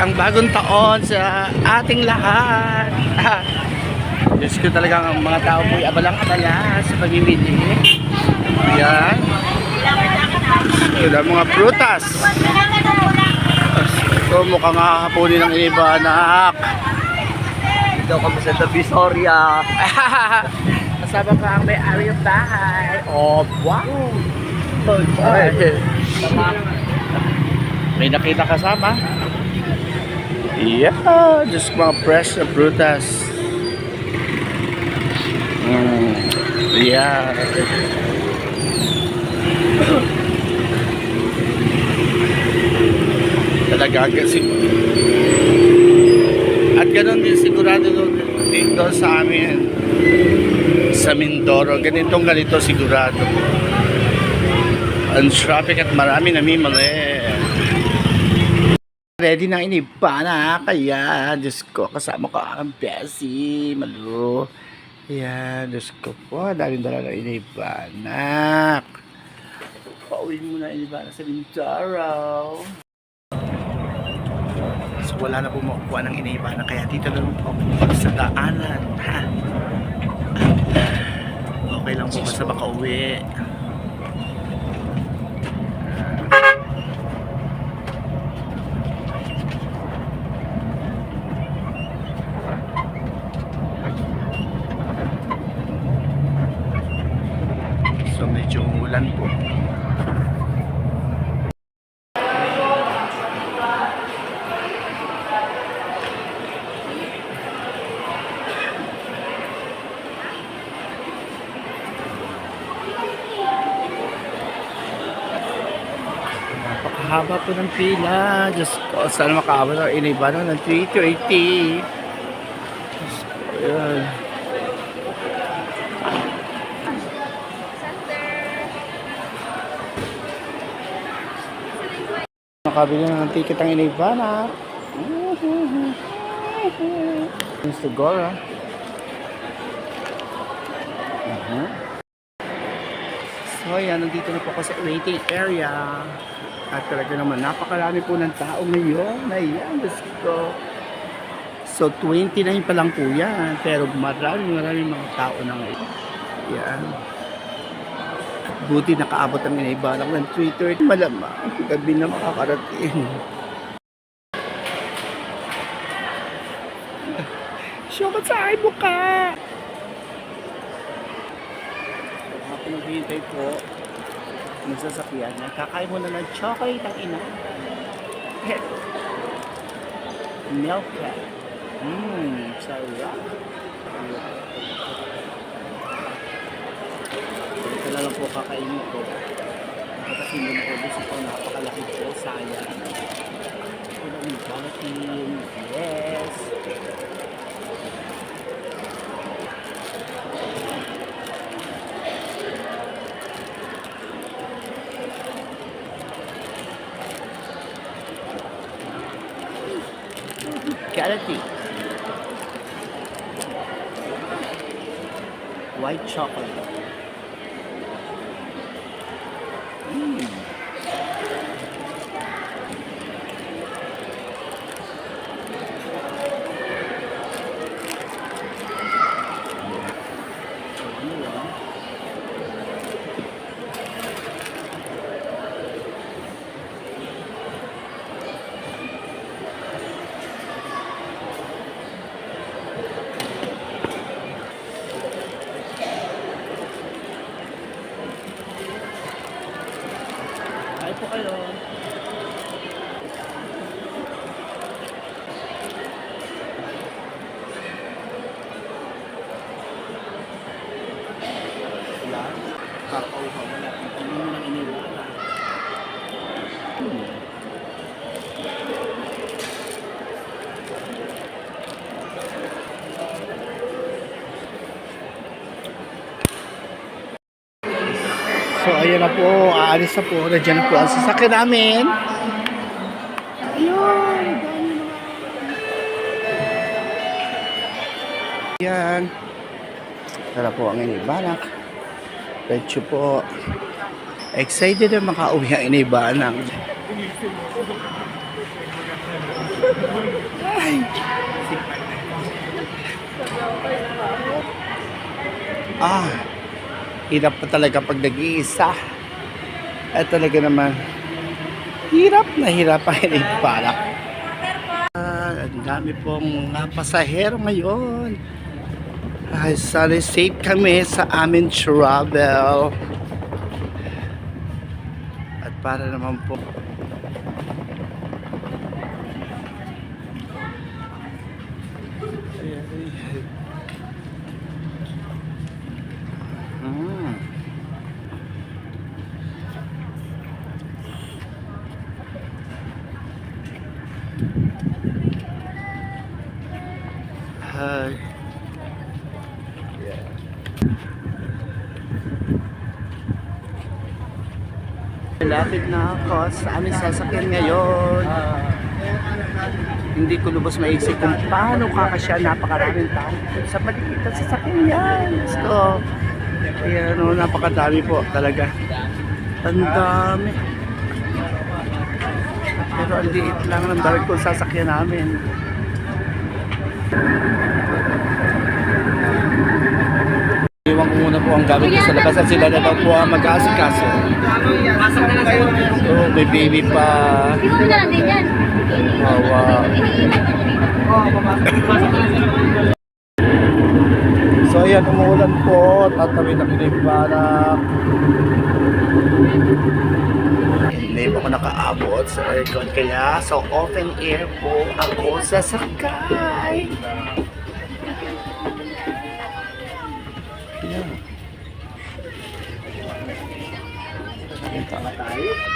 Ang bagong taon sa ating lahat. Diyos ko talaga ang mga tao po'y abalang-abala sa pamimili. Yan. Ito mga prutas. Ito mukhang hahaponin ng iba, anak. Dito kami sa Divisoria. Kasama pa ang may-ari ng bahay. Oh, wow! May nakita kasama. Yeah, just mga fresh na prutas. Mm, yeah. Talaga kasi at ganun din sigurado dito sa amin sa Mindoro. Ganitong ganito sigurado. Ang traffic at marami namimali. Ready na iniba na. Kaya, Diyos ko, kasama ko ang Bessie, Malu. Ayan, Diyos ko po. Daming dala na iniba. Anak. Pauwi mo na iniba na sa Mindoro. So wala na po makukuha ng iniba na kaya dito na po sa daanan. Ha? Okay lang po basta makauwi. So medyo ulan po. Napakahaba po ng pila. Diyos ko, saan makaabot ang iniba no, ng 330. Diyos. Nakabili na ng ticket ang iniba na. Mr. Gora. Uh-huh. So yan, nandito na po ako sa waiting area. At talaga naman, napakarami po ng tao ngayon. Ayan, Diyos ko. So 29 pa lang po yan. Pero marami, marami mga tao na ngayon. Yan. At buti nakaabot ang inibalak ng Twitter. Malamang, gabi na makakarating. Shokat sa ay buka! Ako naghihintay po ng sasakyan na kakain mo na ng chocolate ang ina. Milk cat. Mmm, sarap. Ito na lang po kakainin ko. Kasi hindi na ko gusto ko napakalaki po. Sayang. Ito na yung gelatin. Yes. Gelatin. White chocolate. Kakauhaw mo na. Ano mo nang iniwala? Hmm. So ayan na po, aalis na po. Nandiyan na po ang sasakyan namin. Ayun, dami mga- Yan. Tara po ang inibanak. Petso po. Excited na makauwi ang inibanak. Ay. Ah, hirap pa talaga pag nag-iisa. At talaga naman, hirap na hirap pa rin para. Ah, ang dami pong mga pasahero ngayon. Ay, sana safe kami sa amin travel. At para naman po Malapit na ako sa aming sasakyan ngayon. Hindi ko lubos maisip kung paano kakasya napakaraming tao sa maliit na sasakyan yan. So, kaya ano, napakadami po talaga. Ang dami. Pero ang liit lang ng barko sasakyan namin. Iwan ko muna po ang gamit sa labas at sila na daw po ang mag-aasikaso. So, may baby pa. Yan. Wawa. So ayan, umuulan po. Tatawid na piniparak. Hindi po ako nakaabot sa aircon kaya so open air po ako sasakay. Ayan. Ito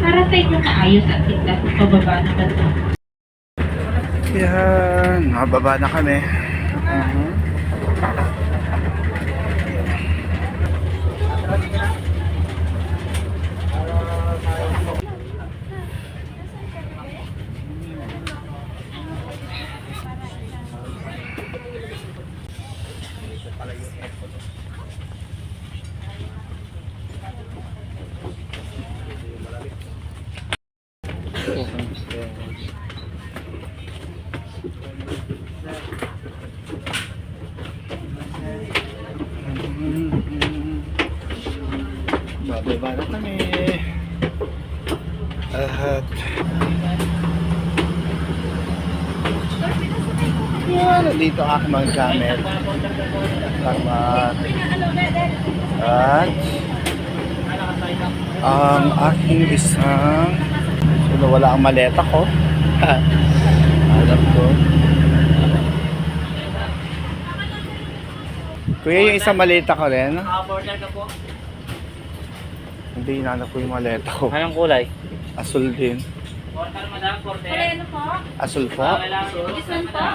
para sa inyong maayos at biglas sa pababa ng bansa. Yan, mababa na kami. Mhm. Bababa na kami. At... Yan, nandito ako mga gamit. Tama. At... Ang aking isang... So, nawala ang maleta ko. Alam ko. Kuya, yung isang maleta ko rin. Naka-border ka po. Hindi, inanap ko yung maleta ko. Anong kulay? Asul din. Portal, madam. Portal. ano po? Asul po? This one po?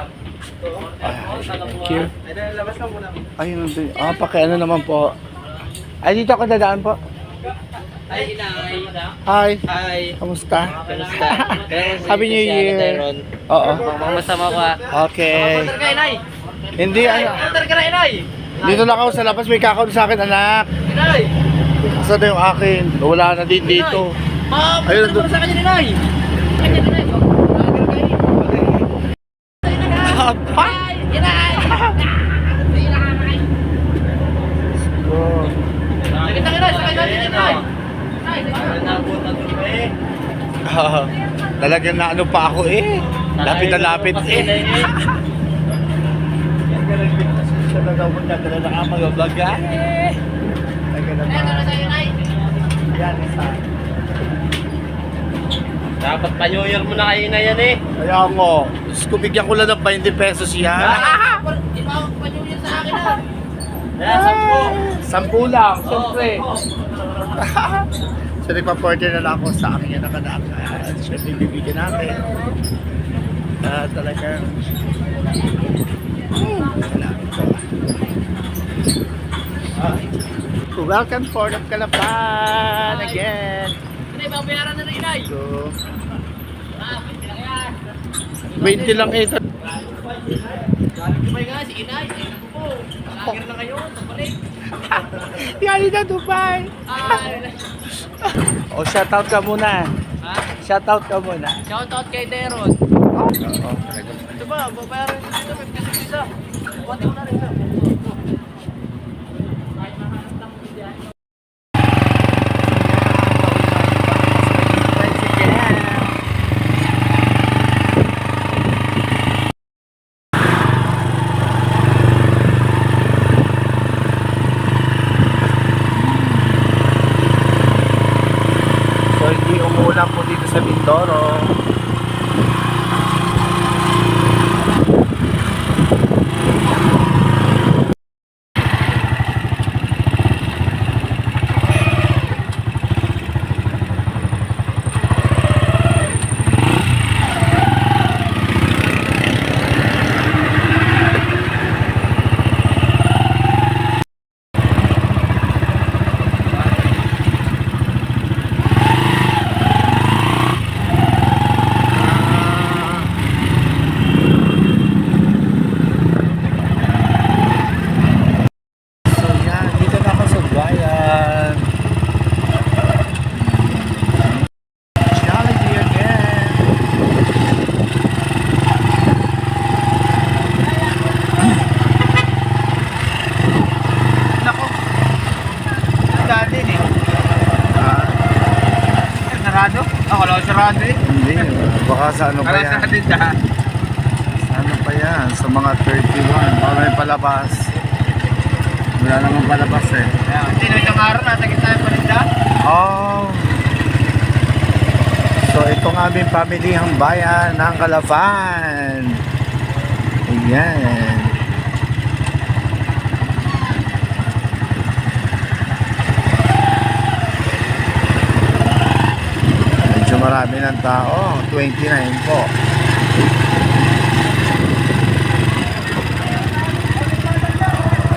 Ay, thank you. Ay, nandun. Ah, pakiano naman po. Ay, dito ako dadaan po. Ay, inay. Hi. Hi. Kamusta? Kamusta? Happy New Year. Oo. Masama ka. Okay. ka, inay. Hindi, ano. Portal ka na, inay. Dito lang ako sa labas. May kakaon sa akin, anak. Inay. Asa na yung akin? Wala na din dito. Ma, Ayun, mo sa kanya, inay. Kanya, inay. Apa? Inay. Oh. Sakit na, inay. Sakit na, inay. Ah, talagang na ano pa ako eh. Lapit na lapit eh. Siya na daw muna, dala na ka mag-vlog ka. Taga na? Yan, isa. Dapat pa New Year mo na kayo na yan eh. Kaya mo, Diyos ko, bigyan ko lang ng 20 pesos yan. Ba pa New Year sa akin ah? Kaya sampo. Sampu lang, siyempre. so, nagpa-porter na lang ako sa aking anak anak. At syempre, bibigyan natin. Ah, talagang... Hmm, salamat po. Ah, Welcome Port of Calapan again. Inay, babayaran na rin inay. So, Ah, 20 lang 20 lang yan. ito. Dubai nga si inay. Ay. Lager na kayo. Tapalik. Yari na Dubai. Ay. O, shoutout ka muna. Ha? Shoutout ka muna. Shoutout kay Deron. Oo, Ito ba? Babayaran nyo dito. 50 isa. Buwati mo na rin. sir. So hindi umulan po dito sa Mindoro. So yan, dito na ako sa bayan. Jollibee again. Nako. Dati eh. Ah, Sarado? Eh. hindi, baka sa ano pa yan? sarado ka. Sa ano pa yan? Sa mga 31, baka may palabas. Wala namang palabas eh. Hindi na isang araw nasa gitna yung paninda. Oh. So itong aming pamilihang bayan ng Calafan. Ayan. Marami ng tao. 29 po.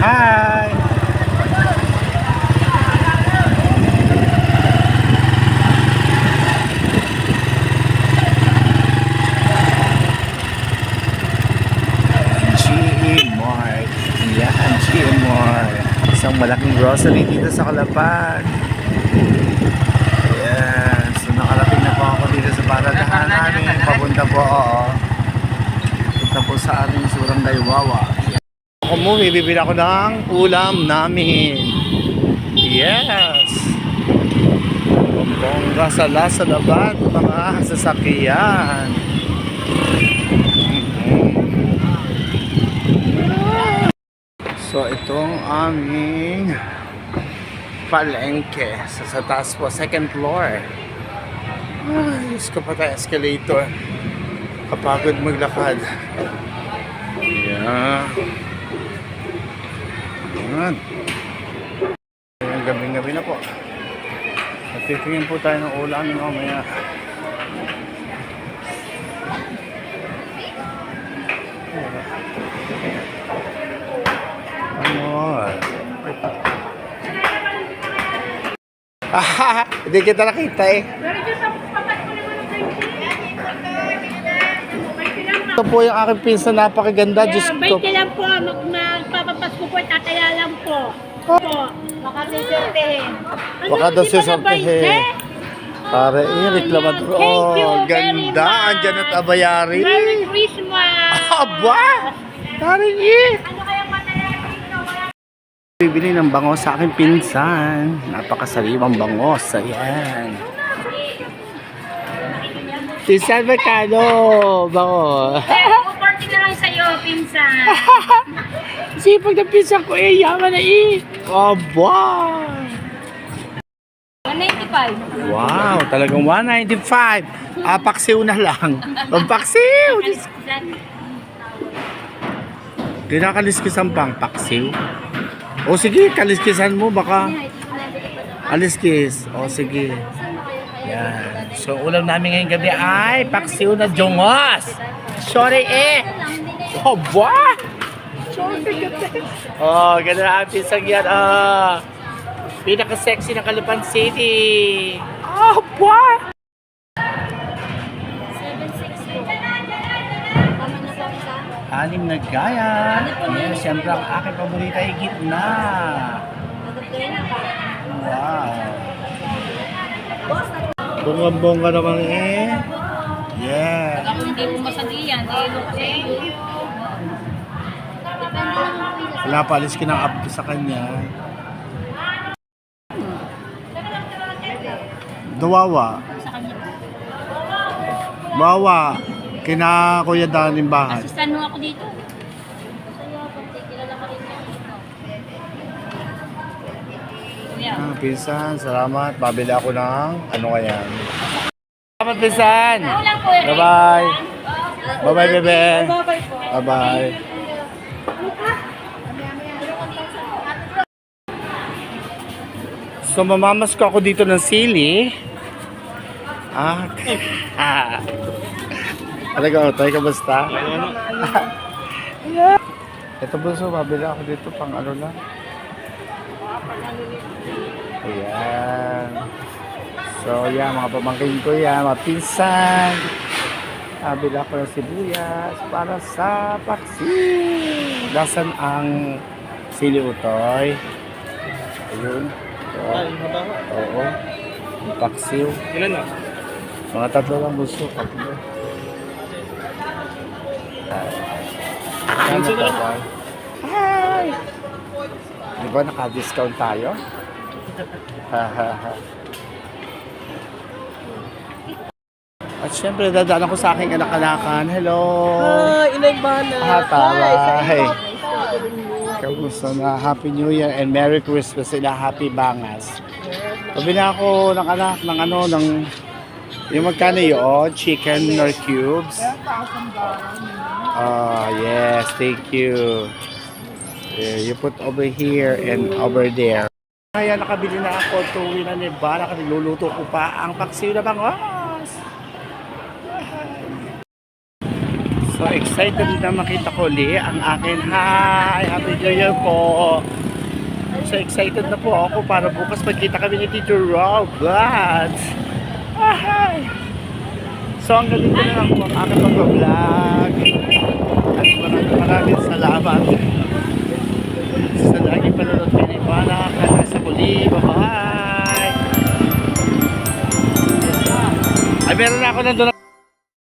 Hi! GE Mart. Yan, GE Mart. Isang malaking grocery dito sa Calapan. Ayan. So nakarating na po sa paradahan namin. Papunta po, oo. Punta po sa aming surang Daywawa. Ako mo, bibili ako ng ulam namin. Yes. Kasala sa laban, mga sasakyan. So, itong aming palengke. So, sa taas po, second floor. Ay, Diyos ko pa tayo, escalator. Kapagod maglakad. Yeah. Ayan. Ayan, gabi-gabi na po. Nagtitingin po tayo ng ulam ng mamaya. Ano? Ah, hindi kita nakita eh. Ito po yung aking pinsan, napakaganda. Diyos ko. 20 lang po, mag magpapapas ko po, tataya lang po. Po. Baka sisortehin. Baka daw sisortehin. Para eh, reklamador. Oh, ganda. Andyan at abayari. Merry Christmas! Aba! Taring eh. Ano kaya mataya dito? Wala Bibili ng bangos sa aking pinsan. Napakasariwang bangos. Ayan. Pinsan, magkano? Bango. Eh, 40 na lang sa'yo, pinsan. Sipag ng pinsan ko eh. Yaman na eh. Aba! 195. Wow, talagang 195. Ah, paksiw na lang. Pampaksiw! Ko. Kinakaliskisan pang paksiw. O sige, kaliskisan mo baka. Aliskis. O sige. Yan. So, ulam namin ngayong gabi ay paksiw na jongos. Sorry eh. Oh, ba? Sorry Oh, ganun ang pisang yan. Ah. Pinaka-sexy ng Kalipan City. Oh, ba? Anim na gaya. Yes, siyempre ang aking paborita ay gitna. Wow. Bunga-bunga naman eh. Yeah. Kung hindi mo masagiyan, eh, thank you. Wala pa, alis ka ng up sa kanya. Dawawa. Bawa. Kina Kuya Daning bahay. Assistant mo ako dito. Ah, pinsan, salamat. Babili ako ng ano kaya. Salamat, pinsan. Eh. Bye-bye. Bye-bye, bebe. Bye-bye. So, mamamas ko ako dito ng sili. Ah. ah. Talaga, Otoy, kamusta? yeah. Ito bunso, mabili ako dito pang ano lang. Ayan. So, yan, mga pamangkin ko yan, mga pinsan. Nabili ako ng sibuyas para sa paksi. Dasan ang sili utoy. Ayun. So, oo. Ang paksiw. Ilan na? Mga tatlo lang gusto. Tatlo. Ano ba? Hi! Di ba naka-discount tayo? At syempre, dadaan ako sa aking anak-anakan. Hello! Hi, Inay Bana. Hey. Kamusta na? Happy New Year and Merry Christmas sila. Happy Bangas. Pabili ako ng anak ng ano, ng yung magkano yun? Chicken or cubes? Ah, yes. Thank you. You put over here and over there. Kaya nakabili na ako. Tuwi na ni Bara. Kasi luluto ko pa ang paksiw na bangos. So excited na makita ko ulit ang akin. Hi! Happy New Year po! So excited na po ako para bukas magkita kami ni Teacher Rob. But, hi! So ang ganito na lang ang aking pag-vlog. At maraming maraming salamat sa lagi panonood kay. Kaya sa muli. Bye-bye! Ay, meron na ako nandun